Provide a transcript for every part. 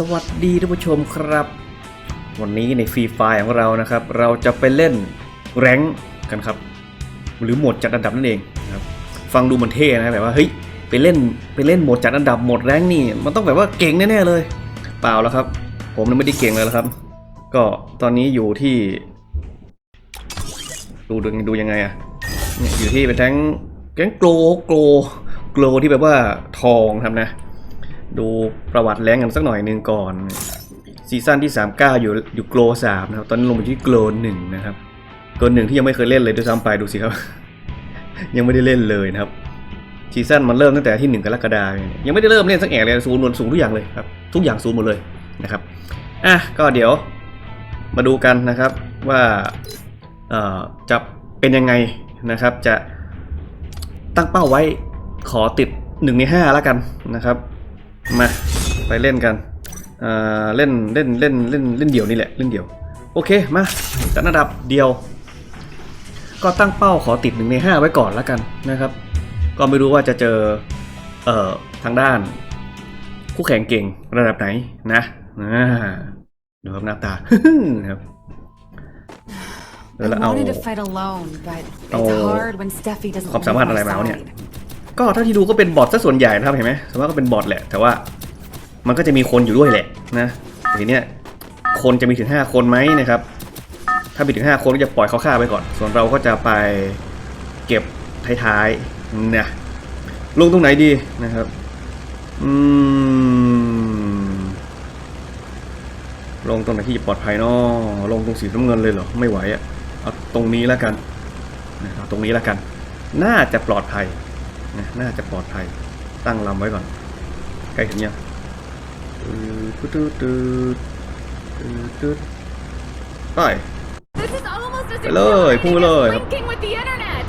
สวัสดีท่านผู้ชมครับ วันนี้ในฟรีไฟของเรานะครับ เราจะไปเล่นแรงกันครับ หรือโหมดจัดอันดับนั่นเองนะครับ ฟังดูมันเท่นะแบบว่าเฮ้ยไปเล่นไปเล่นโหมดจัดอันดับโหมดแรงนี่ มันต้องแบบว่าเก่งแน่ๆเลย เปล่าแล้วครับ ผมไม่ได้เก่งเลยละครับ ก็ตอนนี้อยู่ที่ ดูดูดูยังไงอะเนี่ยอยู่ที่เป็นแท้งแก๊งโกลโกลโกลที่แบบว่าทองครับนะ ดูประวัติแรงกันสักหน่อยหนึ่งก่อนซีซั่นที่ 39 อยู่อยู่โกลสามนะครับ ตอนนี้ลงไปที่โกลหนึ่งนะครับโกลหนึ่งที่ยังไม่เคยเล่นเลยด้วยซ้ำไปดูสิครับ ยังไม่ได้เล่นเลยนะครับซีซั่นมันเริ่มตั้งแต่ที่ 1 กรกฎาคมยังไม่ได้เริ่มเล่นสักแอะเลยศูนย์หมดศูนย์ทุกอย่างเลยครับทุกอย่างศูนย์หมดเลยนะครับอะก็เดี๋ยวมาดูกันนะครับว่าเอ่อจะเป็นยังไงนะครับ จะตั้งเป้าไว้ขอติด 1 ใน5แล้วกันนะครับ มาไปเล่นกันเอ่อเล่นเล่นเล่นเล่นเล่นเดี่ยวนี่แหละเล่นเดี่ยวโอเคมาจัดระดับเดียว ก็ตั้งเป้าขอติดหนึ่งในห้าไว้ก่อนแล้วกันนะครับ ก็ไม่รู้ว่าจะเจอเอ่อทางด้าน คู่แข่งเก่งระดับไหนนะอ่าดูครับหน้าตานะครับเดี๋ยว I เราเอา wanted to fight alone, but it's Oh. hard when Steffi doesn't ความ hold สามารถ my อะไรมาแล้วเนี่ย side. ก็เท่าที่ดูก็เป็นบอทซะส่วนใหญ่นะครับเห็นไหมสมมติก็เป็นบอทแหละ แต่ว่ามันก็จะมีคนอยู่ด้วยแหละนะทีเนี้ยคนจะมีถึง 5 คนไหมนะครับ ถ้ามีถึง 5 คนก็จะปล่อยเขาฆ่าไปก่อน ส่วนเราก็จะไปเก็บท้ายๆนะลงตรงไหนดีนะครับอืมลงตรงไหนที่ปลอดภัยเนาะลงตรงสีน้ำเงินเลยเหรอไม่ไหวอะเอาตรงนี้แล้วกันเอาตรงนี้แล้วกัน น่าจะปลอดภัย นะน่าจะปลอดภัยตั้งลำไว้ก่อน ใกล้ถึงยังตืดตืดตืดตืดตืดไป This is almost as ไปเลยพุ่งไปเลยครับ linking with the internet.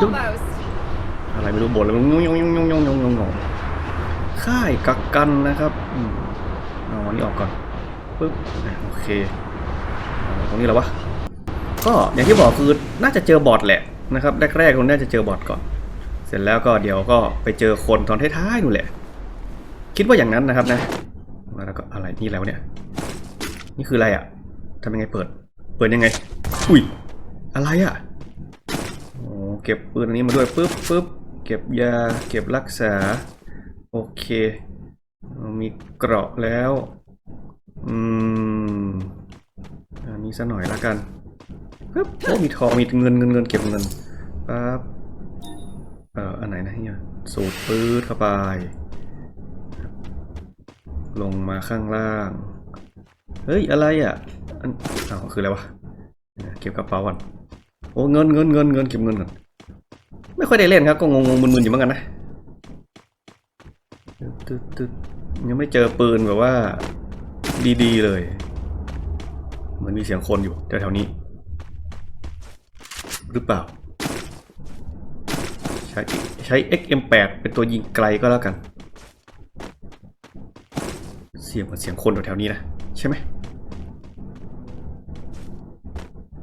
don't- Almost. อะไรไม่รู้บ่นเลยงงงงงงงงงงงค่ายกักกันนะครับอืมเอาอันนี้ออกก่อนปึ๊บอะโอเคเอาตรงนี้แล้ววะก็อย่างที่บอกคือน่าจะเจอบอทแหละนะครับแรกๆคนน่าจะเจอบอทก่อน เสร็จแล้วก็เดี๋ยวก็ไปเจอคนตอนท้ายๆนู่นแหละ คิดว่าอย่างนั้นนะครับนะ แล้วก็อะไรนี่แล้วเนี่ย นี่คืออะไรอะทำยังไงเปิด เปิดยังไง อุ้ย อะไรอะโอ้เก็บปืนอันนี้มาด้วยปึ๊บปึ๊บเก็บยา เก็บรักษา โอเค มีเกราะแล้ว อืม อันนี้ซะหน่อยละกันปึ๊บโอ้มีทอง มีเงินเงินเงินเก็บเงินปั๊บ เอ่ออันไหนนะเนี่ยสูตรปื๊ดเข้าไป ลงมาข้างล่าง เฮ้ย อะไรอะอันอ้าวคืออะไรวะ เก็บกระเป๋าก่อน โอ้เงินเงินเงินเงินเก็บเงินก่อน ไม่ค่อยได้เล่นครับ ก็งงงมึนๆอยู่เหมือนกันนะตึ๊ดตึ๊ดยังไม่เจอปืนแบบว่า ดีๆเลยเหมันมีเสียงคนอยู่แถวๆนี้ หรือเปล่า ช้ใช้ XM8 เป็นตัวยิงไกลก็แล้วกัน เสียงเหมือนเสียงคนแถวๆนี้นะใช่ไหม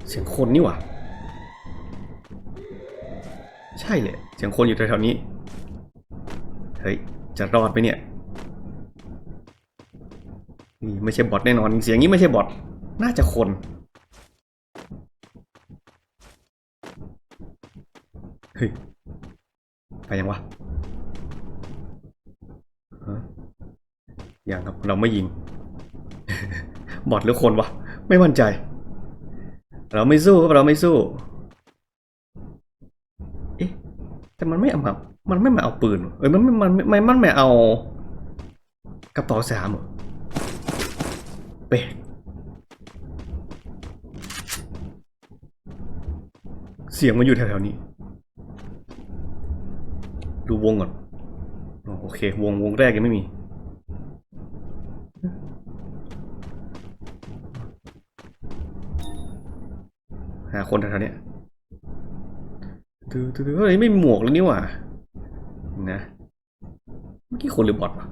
เสียงคนนี่หว่าใช่เลยเสียงคนอยู่แถวๆนี้เฮ้ยจะรอดไหมเนี่ยนี่ไม่ใช่บอทแน่นอนเสียงนี้ไม่ใช่บอทน่าจะคนเฮ้ย ไปยังวะฮะยังครับเราไม่ยิง บอทหรือคนวะ ไม่มั่นใจ เราไม่สู้ครับเราไม่สู้ เอ๊ะ แต่มันไม่เอามามันไม่มาเอาปืน เอ้ยมันไม่มันไม่มันไม่เอากระเป๋าสามเหรอเป๊ะเสียงมันอยู่แถวๆนี้ ดูวงก่อน โอเค วงวงแรกยังไม่มี หาคนแถวๆนี้ยตือตือเฮ้ยไม่มีหมวกแล้วนี่หว่า นะ เมื่อกี้คนหรือบอทวะ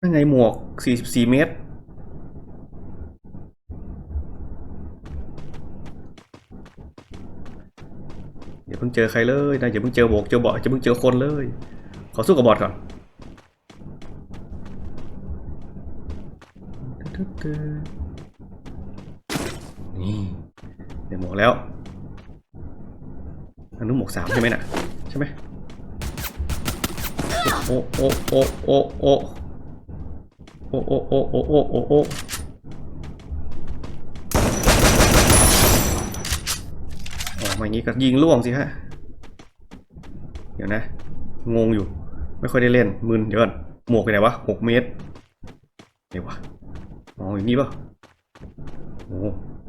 นั่นไงหมวก 44 เมตร อย่า เพิ่งเจอใครเลยนะอย่าเพิ่งเจอโบกเจอบอทอย่าเพิ่งเจอคนเลย ขอสู้กับบอทก่อนนี่เดี๋ยวหมวกแล้วอันนู้นหมวกสามใช่ไหมน่ะใช่ไหมโอ้โอ้โอ้โอ้โอ้โอ้โอ้โอ้โอ้โอ้โอ้โอ้ออก มาอย่างนี้ก็ยิงล่วงสิฮะ เดี๋ยวนะ งงอยู่ ไม่ค่อยได้เล่นมึนเดี๋ยวก่อนหมวกไปไหนวะหกเมตรไหนวะอ๋อย่างนี้ป่ะโอ้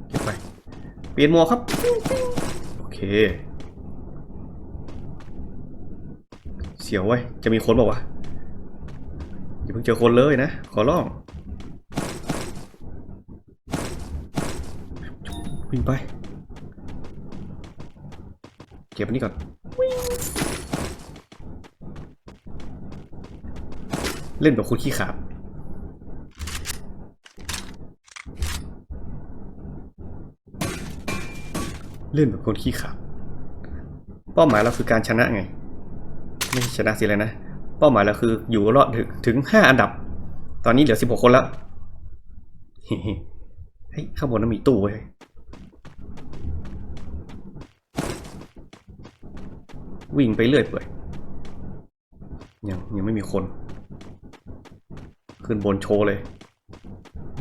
เก็บไป เปลี่ยนหมวกครับ โอเค เสียวไว้จะมีคนบอกว่าวะอย่าเพิ่งเจอคนเลยนะ ขอร้องวิ่งไป ก็บอันนี้ก่อน เล่นแบบคนขี้ขาดเล่นแบบคนขี้ขาดเป้าหมายเราคือการชนะไง ไม่ใช่ชนะสิเลยนะ เป้าหมายเราคืออยู่รอดถึงถึงห้าอันดับ ตอนนี้เหลือสิบหกคนแล้ว เฮ้ยข้างบนนั้นมีตู้เว้ย วิ่งไปเรื่อยเปื่อยยังยังไม่มีคน ขึ้นบนโชว์เลย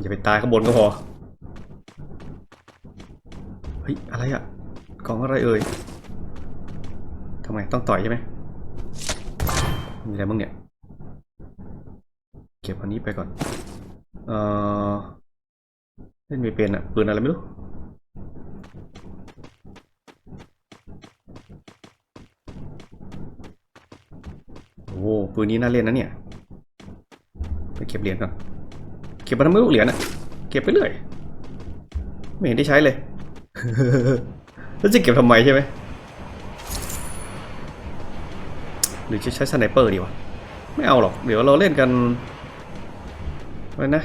อย่าไปตายข้างบนก็พอ เฮ้ย อะไรอะกองอะไรเอ่ยทำไมต้องต่อยใช่ไหมมีอะไรบ้างเนี่ย เก็บอันนี้ไปก่อน เออเล่นไม่เป็นอะปืนอะไรไม่รู้ โอ้ปืนนี้น่าเล่นนะเนี่ย ไปเก็บเหรียญก่อน เก็บมาทำไมลูกเหรียญอะเก็บไปเรื่อย ไม่เห็นได้ใช้เลย แล้วจะเก็บทำไมใช่ไหมหรือจะใช้สไนเปอร์ดีวะ ไม่เอาหรอก เดี๋ยวเราเล่นกันไว้นะ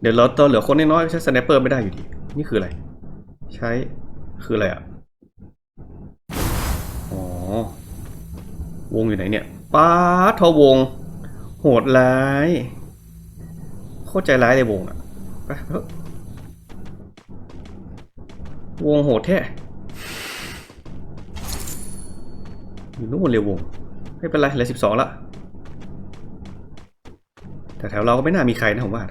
เดี๋ยวเราตอนเหลือคนน้อยๆใช้สไนเปอร์ไม่ได้อยู่ดี นี่คืออะไร ใช้ คืออะไรอะ อ๋อ วงอยู่ไหนเนี่ย ป้าทอวง โหดร้าย โคตรใจร้ายเลยวงอะไปวงโหดแท้อยู่นู่นเลยวง ไม่เป็นไรเหลือสิบสองละแต่แถวเราก็ไม่น่ามีใครนะผมว่า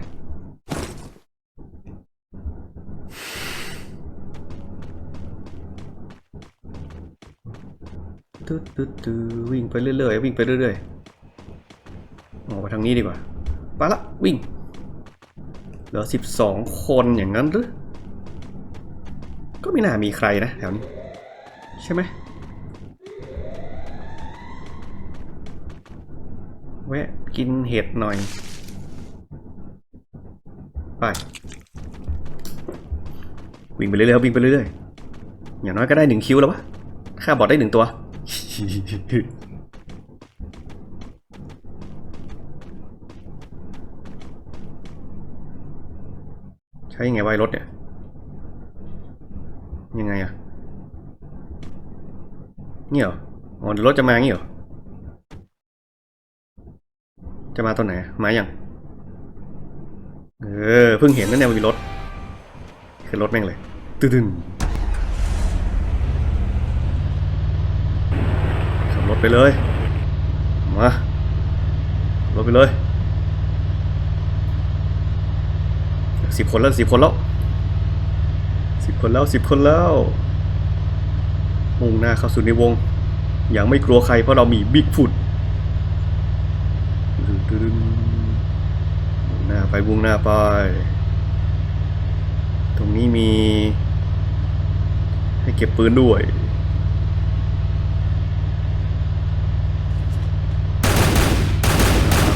ตึ๊ดตึ๊ดตึ๊ดวิ่งไปเรื่อยๆวิ่งไปเรื่อยๆออกไปทางนี้ดีกว่าไปละวิ่งเหลือสิบสองคนอย่างนั้นหรือ ก็ไม่น่ามีใครนะแถวนี้ ใช่ไหมแวะกินเห็ดหน่อย ไป วิ่งไปเรื่อยๆวิ่งไปเรื่อยๆอย่างน้อยก็ได้หนึ่งคิวแล้ววะฆ่าบอทได้หนึ่งตัว ใช้ยังไงไว้รถเนี่ย ยังไงอะนี่เหรออ๋อรถจะมาอย่างนี้เหรอ จะมาตอนไหน มาอย่างเออ เพิ่งเห็นนั่นเนี่ยมีรถ คือรถแม่งเลย ตึ้งขับ รถไปเลย มา รถไปเลยสิบคนแล้วสิบคนแล้วสิบคนแล้วสิบคนแล้ว มุ่งหน้าเข้าสู่ในวง อย่างไม่กลัวใครเพราะเรามีบิ๊กฟุตดึงมุ่งหน้าไปมุ่งหน้าไป ตรงนี้มี ให้เก็บปืนด้วย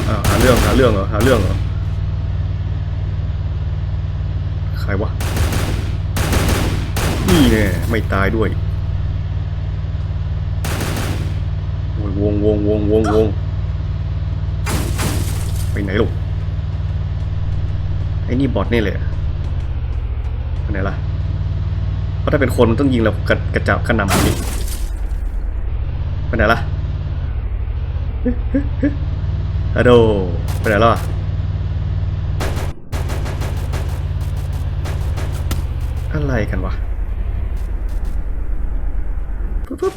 อ้าวหาเรื่องหาเรื่องเหรอหาเรื่องเหรอใครวะนี่แน่ไม่ตายด้วยโอ้ยวงวงวงวงวงไปไหนลูกไอ้นี่บอทนี่เลยไปไหนล่ะเพราะถ้าเป็นคนมันต้องยิงเรากระกระจับกระนำแบบนี้ไปไหนล่ะ อะโด ไปไหนล่ะอะไรกันวะปึ๊บปึ๊บ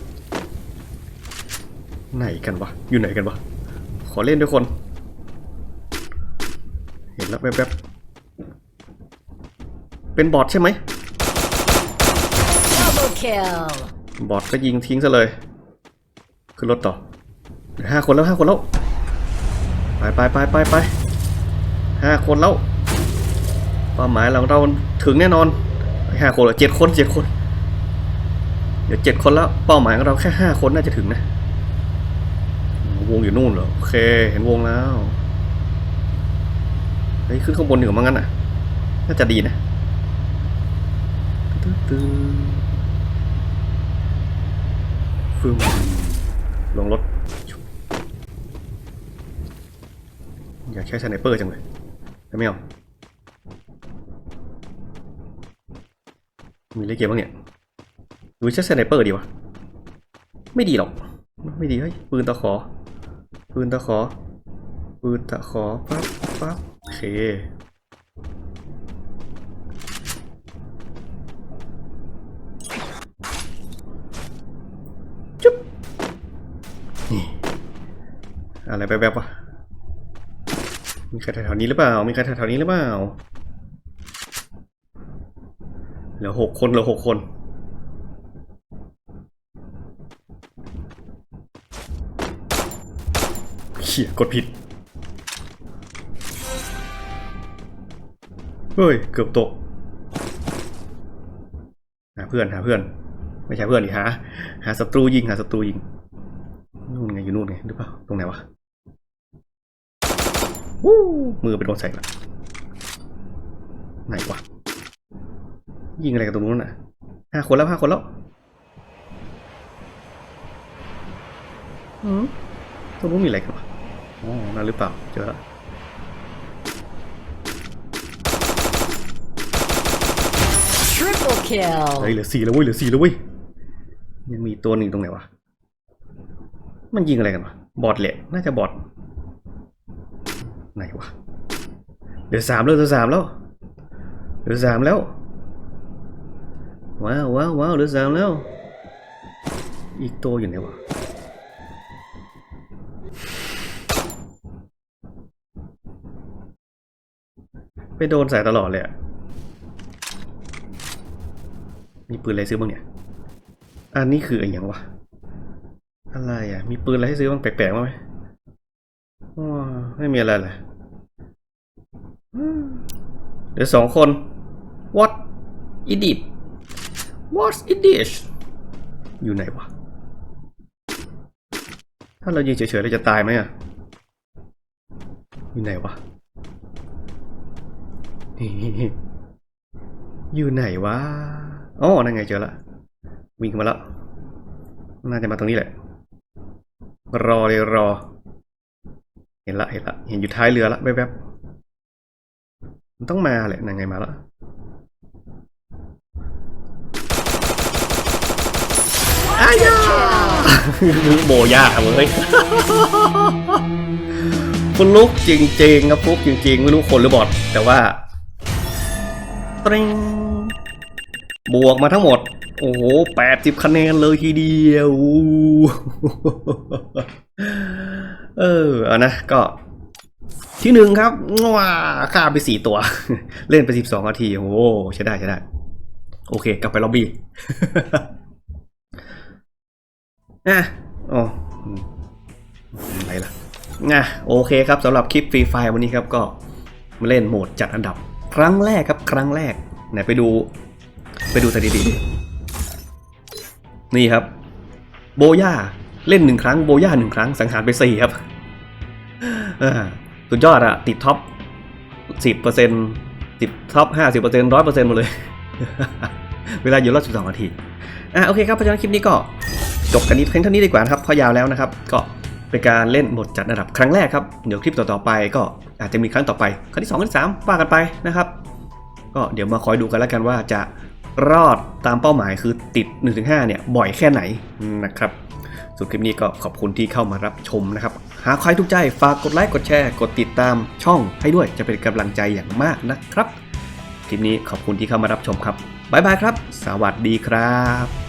ไหนกันวะ อยู่ไหนกันวะ ขอเล่นด้วยคน เห็นแล้วแป๊บๆ เป็นบอทใช่ไหม Double kill. บอทก็ยิงทิ้งซะเลย ขึ้นรถต่อเหลือห้าคนแล้วห้าคนแล้ว ไปไปไปไปไปห้าคนแล้วเป้าหมายเราเราถึงแน่นอนห้าคนหรอเจ็ดคนเจ็ดคน เดี๋ยวเจ็ดคนแล้วเป้าหมายของเราแค่ห้าคนน่าจะถึงนะ วงอยู่นู่นเหรอโอเค เห็นวงแล้วเฮ้ยขึ้นข้างบนเหนือมั้งงั้นอะ น่าจะดีนะตึ๊ดตึ๊ดฟึ่มลงรถ อยากใช้สไนเปอร์จังเลยแต่ไม่เอา มีเล่นเกมบ้างเนี่ยหรือใช้สไนเปอร์ดีวะ ไม่ดีหรอก ไม่ดีเฮ้ยปืนตะขอ ปืนตะขอ ปืนตะขอ ปั๊บปั๊บโอเคจุ๊บนี่อะไรแบบๆวะ ใครแถวๆนี้หรือเปล่า มีใครแถวๆนี้หรือเปล่า เหลือหกคนเหลือหกคน เขี่ยกดผิด เฮ้ย เกือบตก หาเพื่อนหาเพื่อน ไม่ใช่เพื่อนดิหา หาศัตรูยิงหาศัตรูยิง นู่นไงอยู่นู่นไงหรือเปล่า ตรงไหนวะ มือเป็นโดนใส่ละไหนวะยิงอะไรกันตรงนู้นน่ะห้าคนแล้วห้าคนแล้วอืมตรงนู้นมีอะไรกันวะอ๋อนั่นหรือเปล่า เจอแล้ว Triple kill. เฮ้ยเหลือสี่แล้วเว้ยเหลือสี่แล้วเว้ยยังมีตัวหนึ่งตรงไหนวะ มันยิงอะไรกันวะ บอทแหละ น่าจะบอท ไหนวะเหลือดสามแล้วเหลือดสามแล้วเหลือดสามแล้ว ว้าวว้าวว้าวเหลือดสามแล้ว อีกตัวอยู่ไหนวะไปโดนใส่ตลอดเลยอะมีปืนอะไรซื้อบ้างเนี่ย อันนี้คืออะไรอย่างวะ อะไรอะมีปืนอะไรให้ซื้อบ้างแปลกๆบ้างไหม ไม่มีอะไรเลยเดี๋ยวสองคน what is it what is this อยู่ไหนวะ ถ้าเรายิงเฉยๆเราจะตายไหมอะ อยู่ไหนวะนี่อยู่ไหนวะอ๋อนั่นไงเจอละ วิ่งมาแล้ว น่าจะมาตรงนี้แหละ รอเลยรอ เห็นละเห็นละเห็นอยู่ท้ายเรือละแวบๆมันต้องมาแหละนั่นไงมาแล้วอายาโบยาเว้ยคุณลุกจริงๆครับฟุกจริง ๆ ไม่รู้คนหรือบอทแต่ว่าตริงบวกมาทั้งหมด โอ้โหแปดสิบคะแนนเลยทีเดียว เออเอานะก็ ที่หนึ่งครับว้าฆ่าไปสี่ตัว เล่นไปสิบสองนาที โอ้ใช้ได้ใช้ได้ โอเค กลับไปล็อบบี้อะอ๋ออะไรล่ะอะโอเคครับสำหรับคลิปฟรีไฟวันนี้ครับก็มาเล่นโหมดจัดอันดับ ครั้งแรกครับ ครั้งแรกไหนไปดูไปดูสถิตินี่ครับ โบย่า เล่นหนึ่งครั้งโบย่าหนึ่งครั้งสังหารไปสี่ครับสุดยอดอะติดท็อปสิบเปอร์เซ็นต์ติดท็อปห้าสิบเปอร์เซ็นต์ร้อยเปอร์เซ็นต์หมดเลย เวลาอยู่รอบสิบสองนาทีอะโอเคครับเพราะฉะนั้นคลิปนี้ก็จบกันนี้เพียงเท่านี้ดีกว่านะครับเพราะยาวแล้วนะครับ ก็เป็นการเล่นหมดจัดอันดับครั้งแรกครับเดี๋ยวคลิปต่อๆไปก็อาจจะมีครั้งต่อไป ครั้งที่สองครั้งที่สามว่ากันไปนะครับ ก็เดี๋ยวมาคอยดูกันแล้วกันว่าจะรอดตามเป้าหมายคือติด 1-5เนี่ยบ่อยแค่ไหนนะครับ ส่วนคลิปนี้ก็ขอบคุณที่เข้ามารับชมนะครับ หากใครถูกใจฝากกดไลค์กดแชร์ กดติดตามช่องให้ด้วยจะเป็นกำลังใจอย่างมากนะครับ คลิปนี้ขอบคุณที่เข้ามารับชมครับบายบายครับ สวัสดีครับ